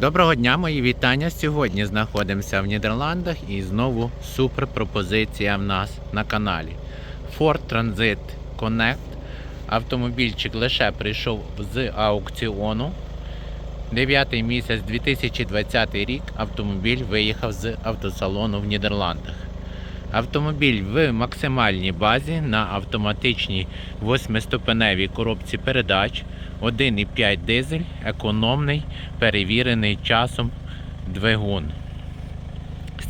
Доброго дня, мої вітання. Сьогодні знаходимося в Нідерландах і знову супер пропозиція в нас на каналі. Ford Transit Connect. Автомобільчик лише прийшов з аукціону. 9 місяць 2020 рік автомобіль виїхав з автосалону в Нідерландах. Автомобіль в максимальній базі на автоматичній 8-ступеневій коробці передач 1,5 дизель, економний, перевірений часом двигун.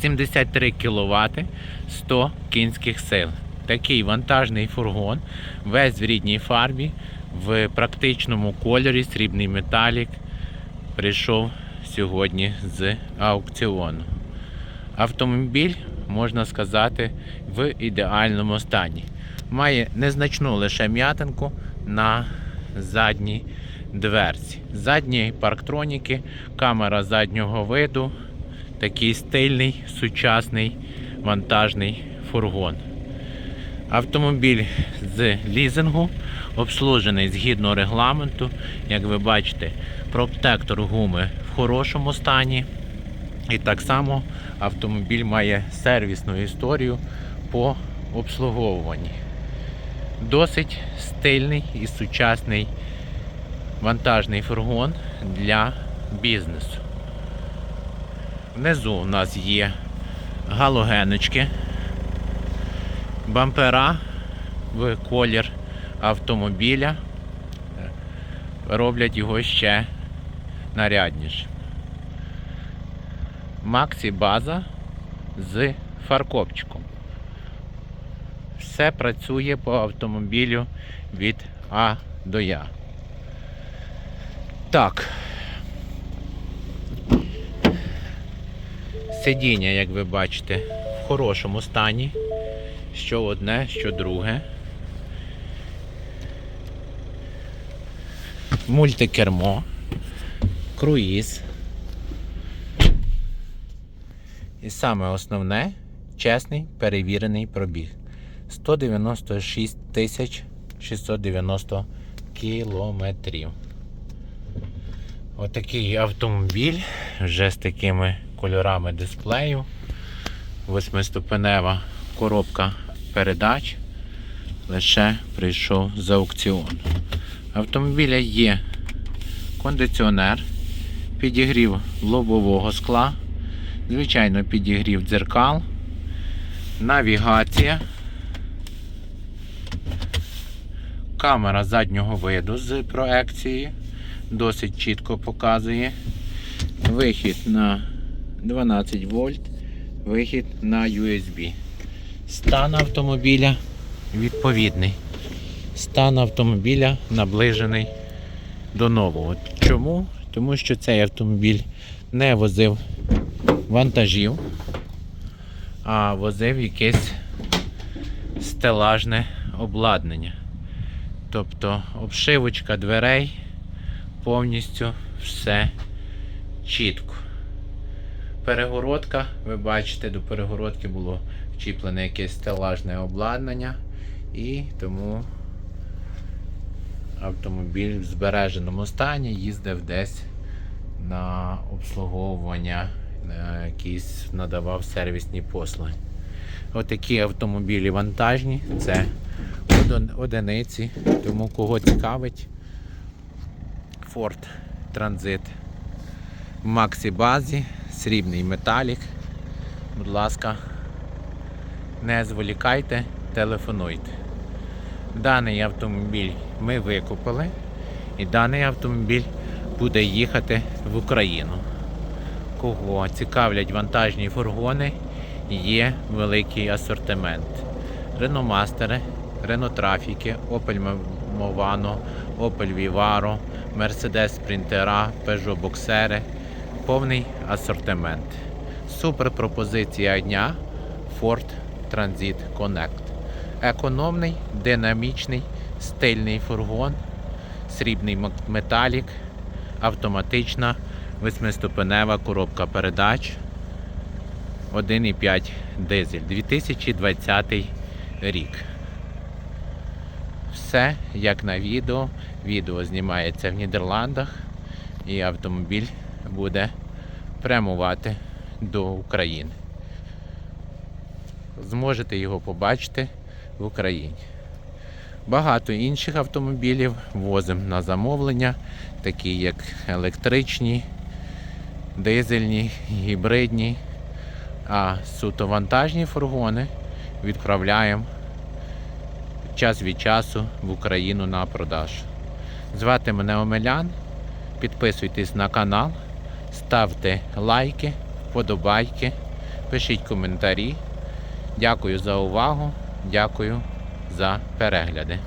73 кВт 100 кінських сил. Такий вантажний фургон, весь в рідній фарбі, в практичному кольорі, срібний металік, прийшов сьогодні з аукціону. Автомобіль, можна сказати, в ідеальному стані. Має незначну лише м'ятинку на задній дверці. Задні парктроніки, камера заднього виду, такий стильний, сучасний вантажний фургон. Автомобіль з лізингу, обслужений згідно регламенту. Як ви бачите, протектор гуми в хорошому стані. І так само автомобіль має сервісну історію по обслуговуванні. Досить стильний і сучасний вантажний фургон для бізнесу. Внизу у нас є галогеночки, бампера в колір автомобіля. Роблять його ще нарядніше. Максі база з фаркопчиком. Все працює по автомобілю від А до Я. Так. Сидіння, як ви бачите, в хорошому стані. Що одне, що друге. Мультикермо, круїз. І саме основне чесний перевірений пробіг. 196 тисяч 690 кілометрів. Отакий автомобіль вже з такими кольорами дисплею. Восьмиступенева коробка передач. Лише прийшов з аукціону. Автомобіля є кондиціонер, підігрів лобового скла, звичайно, підігрів дзеркал, навігація. Камера заднього виду з проекції досить чітко показує. Вихід на 12 вольт, вихід на USB. Стан автомобіля відповідний. Стан автомобіля наближений до нового. Чому? Тому що цей автомобіль не возив вантажів, а возив якесь стелажне обладнання. Тобто обшивочка дверей повністю все чітко. Перегородка, ви бачите, до перегородки було вчіплене якесь стелажне обладнання і тому автомобіль в збереженому стані їздив десь на обслуговування, на якісь надавав сервісні послуги. Отакі автомобілі вантажні, це один- одиниці, тому кого цікавить Ford Transit в Максі базі, срібний металік. Будь ласка, не зволікайте, телефонуйте. Даний автомобіль ми викупили і даний автомобіль буде їхати в Україну. Кого цікавлять вантажні фургони, є великий асортимент. Master, Renault Trafic, Opel Movano, Opel Vivaro, Mercedes Sprintera, Peugeot Boxer. Повний асортимент. Супер пропозиція дня Ford Transit Connect. Економний, динамічний, стильний фургон, срібний металік, автоматична восьмиступенева коробка передач 1,5 дизель 2020 рік. Все як на відео. Відео знімається в Нідерландах і автомобіль буде прямувати до України. Зможете його побачити в Україні. Багато інших автомобілів возимо на замовлення, такі як електричні, дизельні, гібридні, а суто вантажні фургони відправляємо час від часу в Україну на продаж. Звати мене Омелян. Підписуйтесь на канал, ставте лайки, вподобайки, пишіть коментарі. Дякую за увагу, дякую за перегляди.